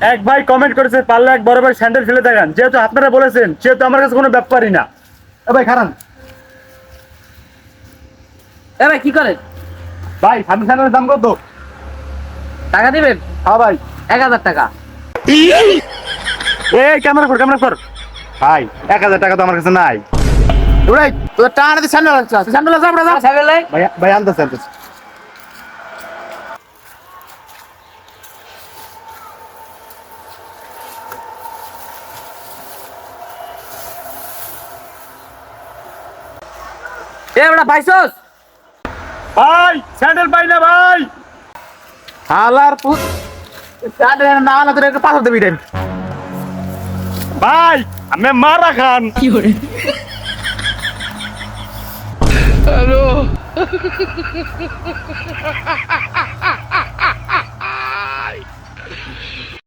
এক ভাই কমেন্ট করেছে পারলে এক বড় ভাই স্যান্ডেল ফেলে দেখান। যেহেতু আপনারা বলেছেন সেহেতু আমার কাছে কোনো ব্যাপারই না। এ ভাই খারান। এ ভাই কি করেন? ভাই সামনে স্যান্ডেলের দাম কত? টাকা দিবেন? হ্যাঁ ভাই। এক হাজার টাকা। এই ক্যামেরা কর ক্যামেরা কর ভাই এক হাজার টাকা তো আমার কাছে নাই। তোর টাকা স্যান্ডেল আছে স্যান্ডেল আছে আমরা ছাগল নাই ভাই ভাই আনতেছে আনতেছে এ বেটা পাইছস? ভাই স্যান্ডেল পাই না ভাই। হালার পুত স্যান্ডেল না না তোর একটা পাথর দেবি রে ভাই আমি মারা খান। Hello.